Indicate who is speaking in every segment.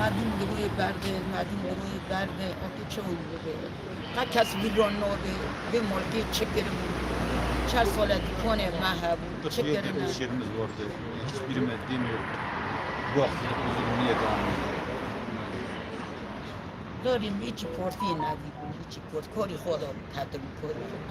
Speaker 1: مدین دروی برده مدین دروی برده آتی چه اون بوده تا کس بیرون نوده به ملکی çekerim çar sola dikone mahabu
Speaker 2: Kırklı'ya
Speaker 1: çekerim
Speaker 2: bir iş yerimiz vardı. Hiçbirime demiyor. Bu hafta niye devam ediyor?
Speaker 1: داریم هیچی پارتی ندیم هیچی پارت کاری خدا تدیم کاری خدا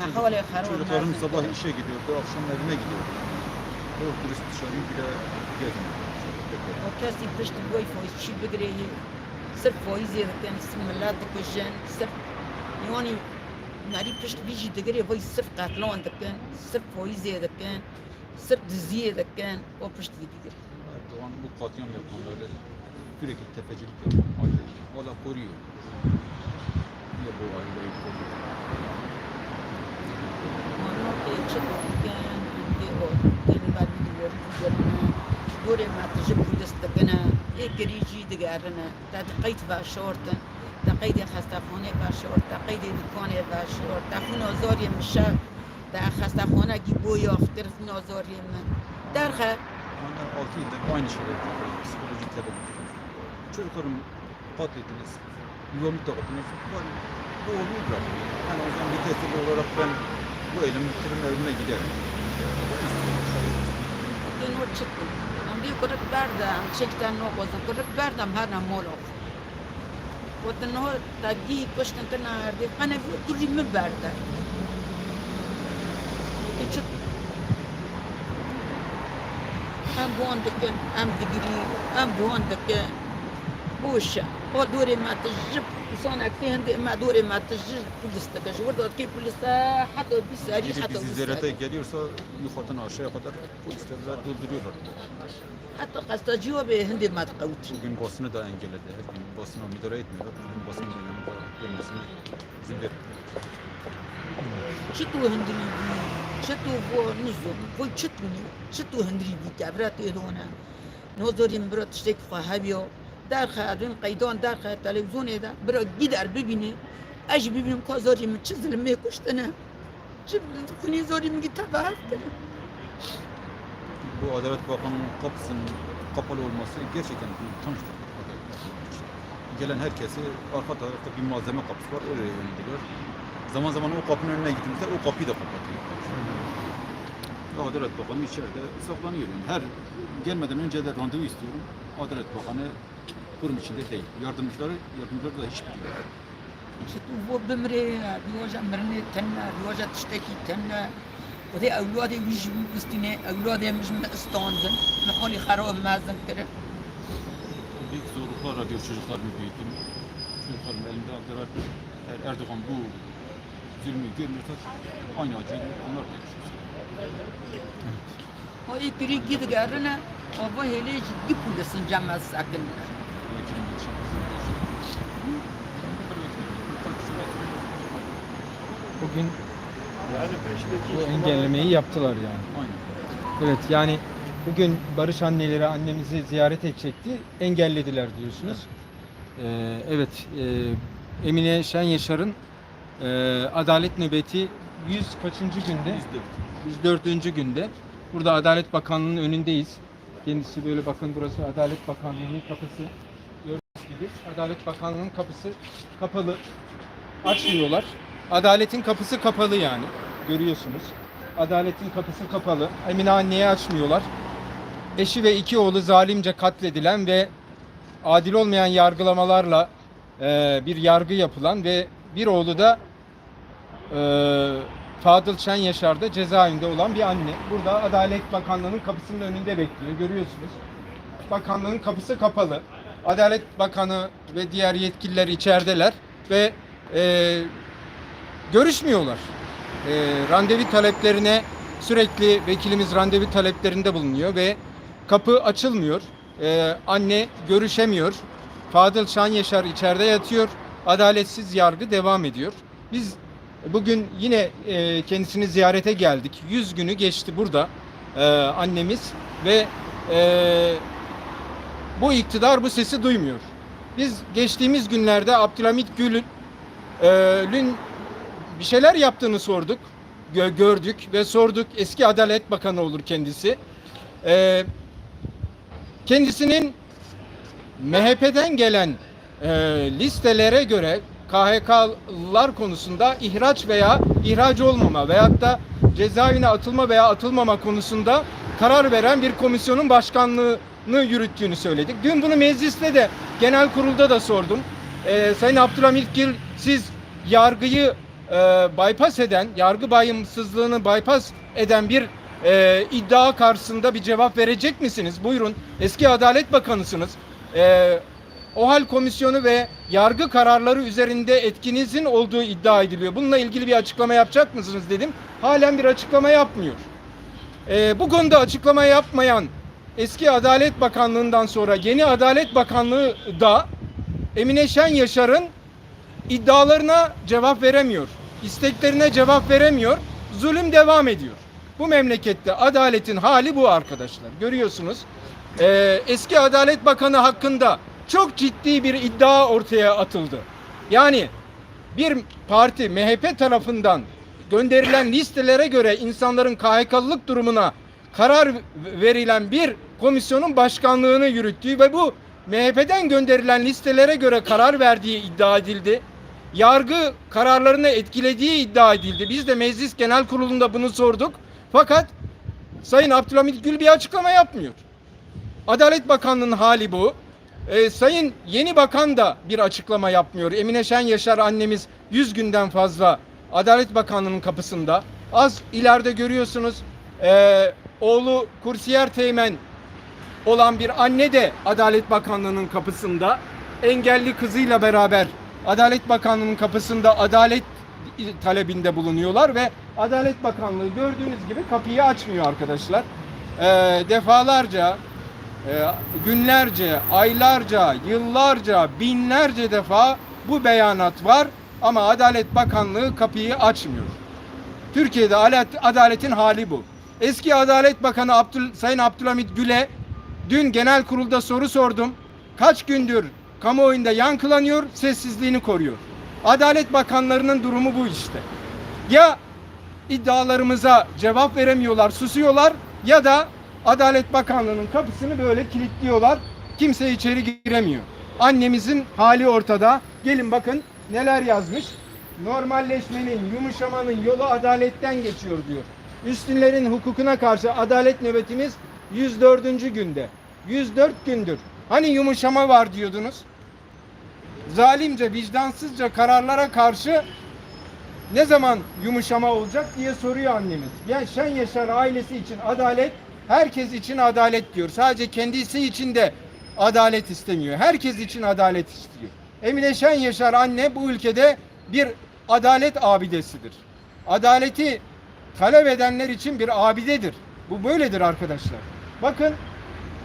Speaker 1: من حال خراب
Speaker 2: Çocuklarım
Speaker 1: نزدیک
Speaker 2: sabah
Speaker 1: دارم.
Speaker 2: işe gidiyordu, akşam evine gidiyordu. Yok turist dışarıyı bile gezmiyor.
Speaker 1: و کسی پشت بوی فایز چی بگیره صرف فایزی دکن اسم ملت بکشن صرف یعنی نری پشت بیجی دگره وای صرف قتلان دکن صرف فایزی دکن صرف دزیه دکن و پشت دیگه
Speaker 2: Erdoğan bu katliam yapanları sürekli tefecilik yapıyor. Aileyi. Valla koruyor. Niye bu aileyi koruyor?
Speaker 1: آنها که چه دکن دیگه و دل بعد دیواری دیگرنه دوره ماتجه پولست دکنه یک گریجی دگرنه تا قید و شورتن تا قید خستخانه و شورت تا قید دکانه و شورت تا خون آزاری میشه تا خستخانه کی بوی افتر خون آزاری من در خیر
Speaker 2: Onlar 6 yıldır aynı şeyleri yapıyor. Psikolojik tedavi. Çocuklarım katlediniz. Yuvamı dağıttınız. Ben bu oğlumu bırakın. Yani o zaman bir tehdit olarak ben bu elimi bitirin evime giderim.
Speaker 1: این رو چه کنم من دیگه کرک بردم چکتن نقوزم کرک بردم هر نم مولا و تنها تاگی کشتن کنه اردی خانه بی کلی می بردم این چه ام بوان puxa, ou dure mata jip, sonra kendi ma dure mata jip, polis de kaçı. Ki polis de hatta bir
Speaker 2: sari,
Speaker 1: hatta
Speaker 2: bir
Speaker 1: sari.
Speaker 2: Ziyarete geliyorsa yukarıdan aşağıya kadar polisler dolduruyorlar.
Speaker 1: Hatta gazeteci o bir hindi mat kavut.
Speaker 2: Bugün basını da engelledi. Her gün basına müdahale etmiyor. Bugün basın yanında gelmesine izin vermiyor.
Speaker 1: Çıtı hindiri, çıtı bu nizum, bu çıtı, çıtı hindiri bu kabrati edona. Nozorim bro tiştek fahabio, خواهبيو در خادم قيدون در خا تلفزيون ده برا جدار ببيني اش ببينم كوزوري من چزل مي كشتنا جب خوني زوري من تبعت
Speaker 2: Bu Adalet Bakanı'nın kapısının kapalı olması gerçekten utançtır. Adalet Bakanı için. Gelen herkesi arka tarafta bir malzeme kapısı var oraya yönlendiriyor. Zaman zaman o kapının önüne gittiğimizde o kapıyı da kapatıyor. Ve Adalet Bakanı içeride saklanıyor. Yani her gelmeden önce de randevu istiyorum. Adalet Bakanı kurum içinde değil. Yardımcıları, yardımcıları da hiçbir yok.
Speaker 1: Çıt bu bimri, diyoja mırni tenne, diyoja tişteki tenne. O da evladı yüzümün üstüne, evladı yüzümün üstündün. Mehali harap mazdın kere.
Speaker 2: Büyük zorluklarla diyor çocuklar mübeytim. Çocukların elinde aldılar. Eğer Erdoğan bu zulmü görmüyorsa aynı acıyı onlar da yaşıyor.
Speaker 1: O ilk biri gidi garına, o bu hele hiç gip bulursun
Speaker 2: cemaz sakınlar.
Speaker 3: Bugün bu engellemeyi yaptılar yani. Evet yani bugün Barış anneleri annemizi ziyaret edecekti. Engellediler diyorsunuz. Ee, evet e, Emine Şen Yaşar'ın e, adalet nöbeti 100 kaçıncı günde?
Speaker 2: Biz de
Speaker 3: 104. günde. Burada Adalet Bakanlığı'nın önündeyiz. Kendisi böyle bakın burası Adalet Bakanlığı'nın kapısı. Gördüğünüz gibi Adalet Bakanlığı'nın kapısı kapalı. Açmıyorlar. Adaletin kapısı kapalı yani. Görüyorsunuz. Adaletin kapısı kapalı. Emine anneye açmıyorlar. Eşi ve iki oğlu zalimce katledilen ve adil olmayan yargılamalarla e, bir yargı yapılan ve bir oğlu da e, Fadıl Şen Yaşar'da cezaevinde olan bir anne. Burada Adalet Bakanlığı'nın kapısının önünde bekliyor. Görüyorsunuz. Bakanlığın kapısı kapalı. Adalet Bakanı ve diğer yetkililer içerideler ve e, görüşmüyorlar. E, randevu taleplerine sürekli vekilimiz randevu taleplerinde bulunuyor ve kapı açılmıyor. E, anne görüşemiyor. Fadıl Şan Yaşar içeride yatıyor. Adaletsiz yargı devam ediyor. Biz bugün yine e, kendisini ziyarete geldik. 100 günü geçti burada e, annemiz ve e, bu iktidar bu sesi duymuyor. Biz geçtiğimiz günlerde Abdülhamit Gül'ün e, bir şeyler yaptığını sorduk, gö- gördük ve sorduk. Eski Adalet Bakanı olur kendisi. E, kendisinin MHP'den gelen e, listelere göre KHK'lar konusunda ihraç veya ihraç olmama veyahut da cezaevine atılma veya atılmama konusunda karar veren bir komisyonun başkanlığını yürüttüğünü söyledik. Dün bunu mecliste de genel kurulda da sordum. E, Sayın Abdülhamit Gül siz yargıyı e, bypass eden, yargı bağımsızlığını bypass eden bir e, iddia karşısında bir cevap verecek misiniz? Buyurun. Eski Adalet Bakanısınız. E, OHAL komisyonu ve yargı kararları üzerinde etkinizin olduğu iddia ediliyor. Bununla ilgili bir açıklama yapacak mısınız dedim. Halen bir açıklama yapmıyor. E, bu konuda açıklama yapmayan eski Adalet Bakanlığı'ndan sonra yeni Adalet Bakanlığı da Emine Şen Yaşar'ın iddialarına cevap veremiyor. isteklerine cevap veremiyor. Zulüm devam ediyor. Bu memlekette adaletin hali bu arkadaşlar. Görüyorsunuz. Ee, eski Adalet Bakanı hakkında çok ciddi bir iddia ortaya atıldı. Yani bir parti MHP tarafından gönderilen listelere göre insanların KHK'lılık durumuna karar verilen bir komisyonun başkanlığını yürüttüğü ve bu MHP'den gönderilen listelere göre karar verdiği iddia edildi. Yargı kararlarını etkilediği iddia edildi. Biz de Meclis Genel Kurulu'nda bunu sorduk. Fakat Sayın Abdülhamit Gül bir açıklama yapmıyor. Adalet Bakanlığı'nın hali bu. Ee, Sayın yeni bakan da bir açıklama yapmıyor. Emine Şen Yaşar annemiz 100 günden fazla Adalet Bakanlığı'nın kapısında. Az ileride görüyorsunuz ee, oğlu kursiyer teğmen olan bir anne de Adalet Bakanlığı'nın kapısında. Engelli kızıyla beraber Adalet Bakanlığı'nın kapısında adalet talebinde bulunuyorlar ve Adalet Bakanlığı gördüğünüz gibi kapıyı açmıyor arkadaşlar. Ee, defalarca e, günlerce, aylarca, yıllarca, binlerce defa bu beyanat var ama Adalet Bakanlığı kapıyı açmıyor. Türkiye'de adalet- adaletin hali bu. Eski Adalet Bakanı Abdül, Sayın Abdülhamit Gül'e dün genel kurulda soru sordum. Kaç gündür kamuoyunda yankılanıyor, sessizliğini koruyor. Adalet Bakanlarının durumu bu işte. Ya iddialarımıza cevap veremiyorlar, susuyorlar ya da Adalet Bakanlığı'nın kapısını böyle kilitliyorlar. Kimse içeri giremiyor. Annemizin hali ortada. Gelin bakın neler yazmış. Normalleşmenin, yumuşamanın yolu adaletten geçiyor diyor. Üstünlerin hukukuna karşı adalet nöbetimiz 104. günde. 104 gündür. Hani yumuşama var diyordunuz? Zalimce, vicdansızca kararlara karşı ne zaman yumuşama olacak diye soruyor annemiz. Ya Şen Yaşar ailesi için adalet, herkes için adalet diyor. Sadece kendisi için de adalet istemiyor. Herkes için adalet istiyor. Emine Şen Yaşar anne bu ülkede bir adalet abidesidir. Adaleti talep edenler için bir abidedir. Bu böyledir arkadaşlar. Bakın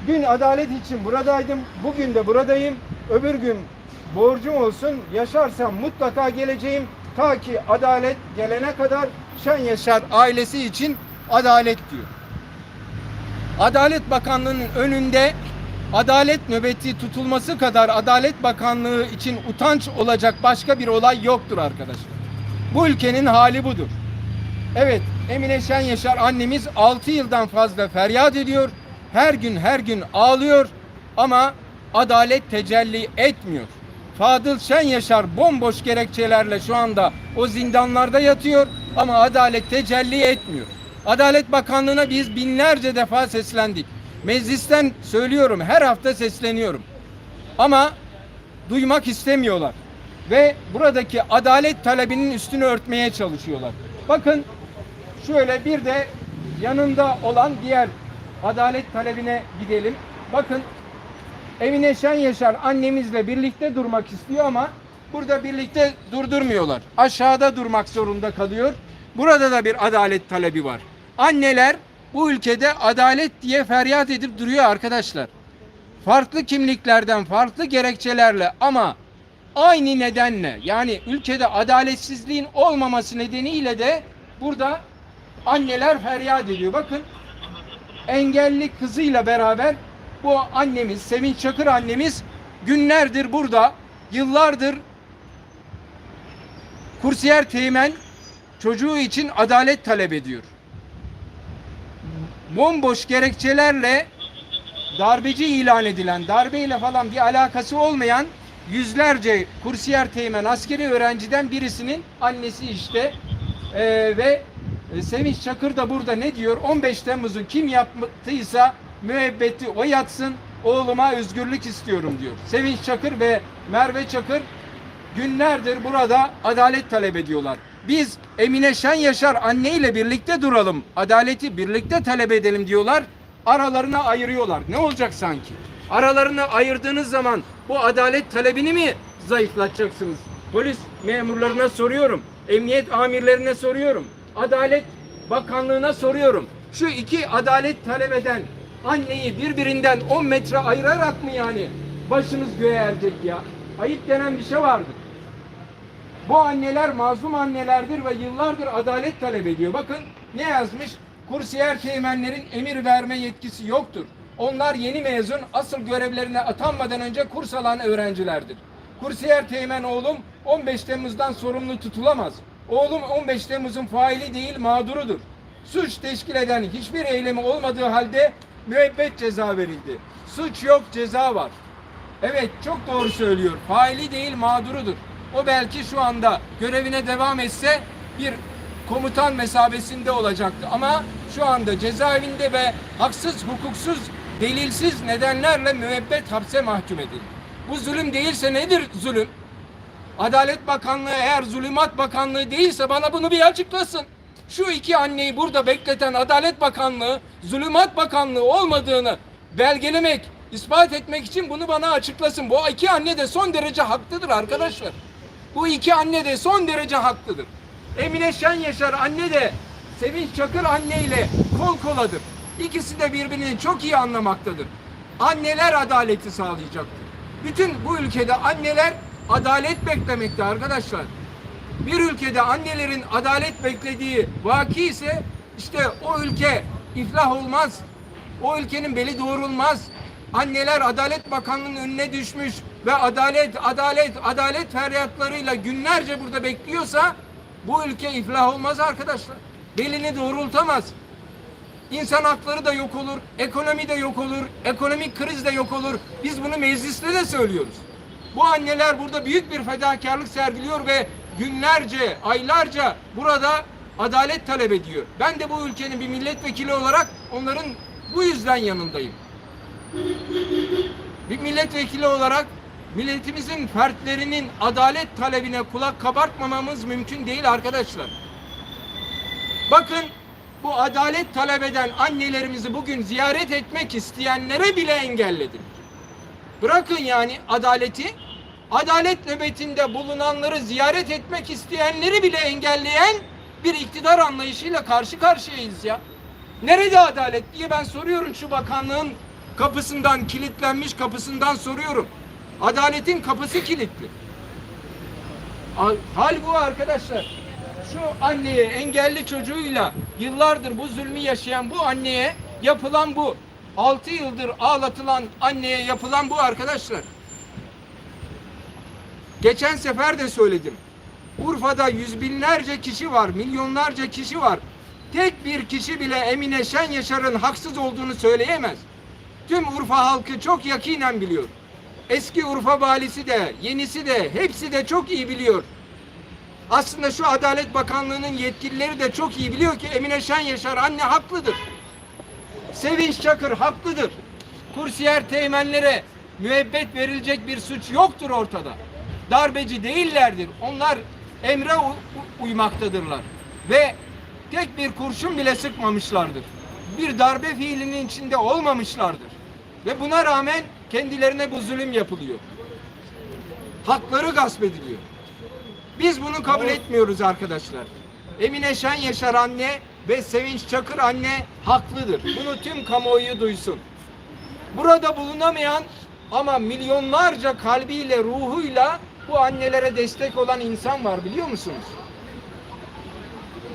Speaker 3: dün adalet için buradaydım. Bugün de buradayım. Öbür gün borcum olsun. Yaşarsam mutlaka geleceğim. Ta ki adalet gelene kadar Şen Yaşar ailesi için adalet diyor. Adalet Bakanlığı'nın önünde adalet nöbeti tutulması kadar Adalet Bakanlığı için utanç olacak başka bir olay yoktur arkadaşlar. Bu ülkenin hali budur. Evet, Emine Şen Yaşar annemiz 6 yıldan fazla feryat ediyor. Her gün her gün ağlıyor ama adalet tecelli etmiyor. Fadıl Şen Yaşar bomboş gerekçelerle şu anda o zindanlarda yatıyor ama adalet tecelli etmiyor. Adalet Bakanlığı'na biz binlerce defa seslendik. Meclisten söylüyorum, her hafta sesleniyorum. Ama duymak istemiyorlar. Ve buradaki adalet talebinin üstünü örtmeye çalışıyorlar. Bakın şöyle bir de yanında olan diğer adalet talebine gidelim. Bakın Emine Şen Yaşar annemizle birlikte durmak istiyor ama burada birlikte durdurmuyorlar. Aşağıda durmak zorunda kalıyor. Burada da bir adalet talebi var. Anneler bu ülkede adalet diye feryat edip duruyor arkadaşlar. Farklı kimliklerden, farklı gerekçelerle ama aynı nedenle yani ülkede adaletsizliğin olmaması nedeniyle de burada anneler feryat ediyor. Bakın engelli kızıyla beraber bu annemiz, Sevinç Çakır annemiz günlerdir burada, yıllardır kursiyer teğmen çocuğu için adalet talep ediyor. Bomboş gerekçelerle darbeci ilan edilen, darbeyle falan bir alakası olmayan yüzlerce kursiyer teğmen askeri öğrenciden birisinin annesi işte Ee, ve e, Sevinç Çakır da burada ne diyor? 15 Temmuz'u kim yaptıysa müebbeti o yatsın, oğluma özgürlük istiyorum diyor. Sevinç Çakır ve Merve Çakır günlerdir burada adalet talep ediyorlar. Biz Emine Şen Yaşar anneyle birlikte duralım, adaleti birlikte talep edelim diyorlar. Aralarına ayırıyorlar. Ne olacak sanki? Aralarına ayırdığınız zaman bu adalet talebini mi zayıflatacaksınız? Polis memurlarına soruyorum. Emniyet amirlerine soruyorum. Adalet Bakanlığına soruyorum. Şu iki adalet talep eden anneyi birbirinden 10 metre ayırarak mı yani başınız göğe erecek ya? Ayıp denen bir şey vardır. Bu anneler mazlum annelerdir ve yıllardır adalet talep ediyor. Bakın ne yazmış? Kursiyer teğmenlerin emir verme yetkisi yoktur. Onlar yeni mezun asıl görevlerine atanmadan önce kurs alan öğrencilerdir. Kursiyer teğmen oğlum 15 Temmuz'dan sorumlu tutulamaz. Oğlum 15 Temmuz'un faili değil mağdurudur. Suç teşkil eden hiçbir eylemi olmadığı halde müebbet ceza verildi. Suç yok ceza var. Evet çok doğru söylüyor. Faili değil mağdurudur. O belki şu anda görevine devam etse bir komutan mesabesinde olacaktı. Ama şu anda cezaevinde ve haksız, hukuksuz, delilsiz nedenlerle müebbet hapse mahkum edildi. Bu zulüm değilse nedir zulüm? Adalet Bakanlığı eğer Zulümat Bakanlığı değilse bana bunu bir açıklasın. Şu iki anneyi burada bekleten Adalet Bakanlığı Zulümat Bakanlığı olmadığını belgelemek, ispat etmek için bunu bana açıklasın. Bu iki anne de son derece haklıdır arkadaşlar. Bu iki anne de son derece haklıdır. Emine Şen Yaşar anne de Sevinç Çakır anne ile kol koladır. İkisi de birbirini çok iyi anlamaktadır. Anneler adaleti sağlayacaktır. Bütün bu ülkede anneler adalet beklemekte arkadaşlar. Bir ülkede annelerin adalet beklediği vaki ise işte o ülke iflah olmaz. O ülkenin beli doğrulmaz. Anneler Adalet Bakanlığı'nın önüne düşmüş ve adalet, adalet, adalet feryatlarıyla günlerce burada bekliyorsa bu ülke iflah olmaz arkadaşlar. Belini doğrultamaz. İnsan hakları da yok olur, ekonomi de yok olur, ekonomik kriz de yok olur. Biz bunu mecliste de söylüyoruz. Bu anneler burada büyük bir fedakarlık sergiliyor ve günlerce, aylarca burada adalet talep ediyor. Ben de bu ülkenin bir milletvekili olarak onların bu yüzden yanındayım. Bir milletvekili olarak milletimizin fertlerinin adalet talebine kulak kabartmamamız mümkün değil arkadaşlar. Bakın bu adalet talep eden annelerimizi bugün ziyaret etmek isteyenlere bile engelledik. Bırakın yani adaleti, adalet nöbetinde bulunanları ziyaret etmek isteyenleri bile engelleyen bir iktidar anlayışıyla karşı karşıyayız ya. Nerede adalet diye ben soruyorum şu bakanlığın kapısından, kilitlenmiş kapısından soruyorum. Adaletin kapısı kilitli. Hal- bu arkadaşlar. Şu anneye engelli çocuğuyla yıllardır bu zulmü yaşayan bu anneye yapılan bu. 6 yıldır ağlatılan anneye yapılan bu arkadaşlar. Geçen sefer de söyledim. Urfa'da yüz binlerce kişi var, milyonlarca kişi var. Tek bir kişi bile Emine Şen Yaşar'ın haksız olduğunu söyleyemez. Tüm Urfa halkı çok yakinen biliyor. Eski Urfa valisi de, yenisi de, hepsi de çok iyi biliyor. Aslında şu Adalet Bakanlığı'nın yetkilileri de çok iyi biliyor ki Emine Şen Yaşar anne haklıdır. Sevinç Çakır haklıdır. Kursiyer teğmenlere müebbet verilecek bir suç yoktur ortada. Darbeci değillerdir. Onlar emre uymaktadırlar. Ve tek bir kurşun bile sıkmamışlardır. Bir darbe fiilinin içinde olmamışlardır. Ve buna rağmen kendilerine bu zulüm yapılıyor. Hakları gasp ediliyor. Biz bunu kabul etmiyoruz arkadaşlar. Emine Şen Yaşar anne ve Sevinç Çakır anne haklıdır. Bunu tüm kamuoyu duysun. Burada bulunamayan ama milyonlarca kalbiyle, ruhuyla bu annelere destek olan insan var biliyor musunuz?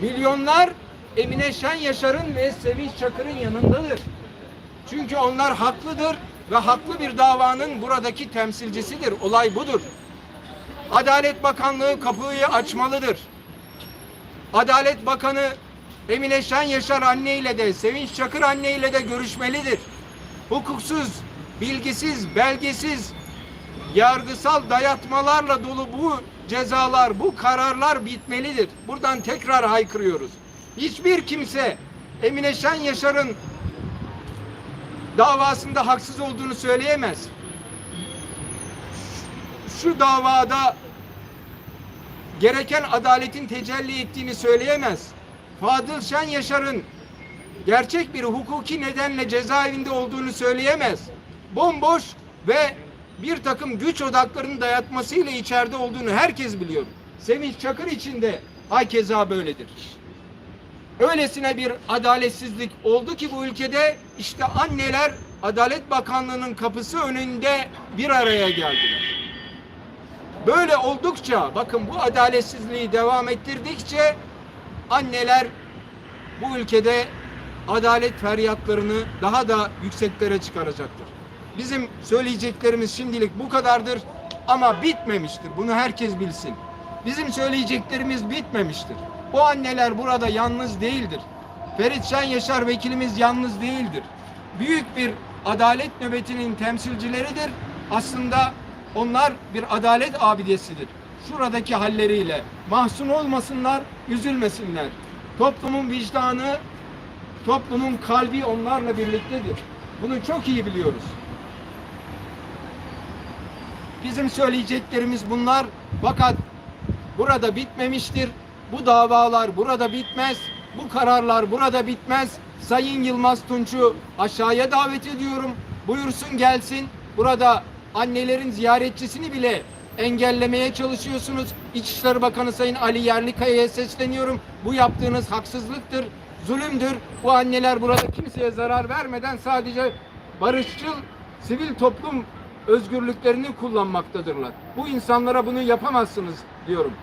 Speaker 3: Milyonlar Emine Şen Yaşar'ın ve Sevinç Çakır'ın yanındadır. Çünkü onlar haklıdır ve haklı bir davanın buradaki temsilcisidir. Olay budur. Adalet Bakanlığı kapıyı açmalıdır. Adalet Bakanı Emine Şen Yaşar anne ile de Sevinç Çakır anne ile de görüşmelidir. hukuksuz, bilgisiz, belgesiz, yargısal dayatmalarla dolu bu cezalar, bu kararlar bitmelidir. Buradan tekrar haykırıyoruz. Hiçbir kimse Emine Şen Yaşar'ın davasında haksız olduğunu söyleyemez. Şu davada gereken adaletin tecelli ettiğini söyleyemez. Fadıl Şen Yaşar'ın gerçek bir hukuki nedenle cezaevinde olduğunu söyleyemez. Bomboş ve bir takım güç odaklarının dayatmasıyla içeride olduğunu herkes biliyor. Semih Çakır için de hakeza böyledir. Öylesine bir adaletsizlik oldu ki bu ülkede işte anneler Adalet Bakanlığı'nın kapısı önünde bir araya geldiler. Böyle oldukça bakın bu adaletsizliği devam ettirdikçe anneler bu ülkede adalet feryatlarını daha da yükseklere çıkaracaktır. Bizim söyleyeceklerimiz şimdilik bu kadardır ama bitmemiştir. Bunu herkes bilsin. Bizim söyleyeceklerimiz bitmemiştir. Bu anneler burada yalnız değildir. Ferit Şen Yaşar vekilimiz yalnız değildir. Büyük bir adalet nöbetinin temsilcileridir. Aslında onlar bir adalet abidesidir. Şuradaki halleriyle mahzun olmasınlar, üzülmesinler. Toplumun vicdanı, toplumun kalbi onlarla birliktedir. Bunu çok iyi biliyoruz. Bizim söyleyeceklerimiz bunlar. Fakat burada bitmemiştir. Bu davalar burada bitmez. Bu kararlar burada bitmez. Sayın Yılmaz Tunç'u aşağıya davet ediyorum. Buyursun gelsin. Burada annelerin ziyaretçisini bile engellemeye çalışıyorsunuz. İçişleri Bakanı Sayın Ali Yerlikaya'ya sesleniyorum. Bu yaptığınız haksızlıktır, zulümdür. Bu anneler burada kimseye zarar vermeden sadece barışçıl sivil toplum özgürlüklerini kullanmaktadırlar. Bu insanlara bunu yapamazsınız diyorum.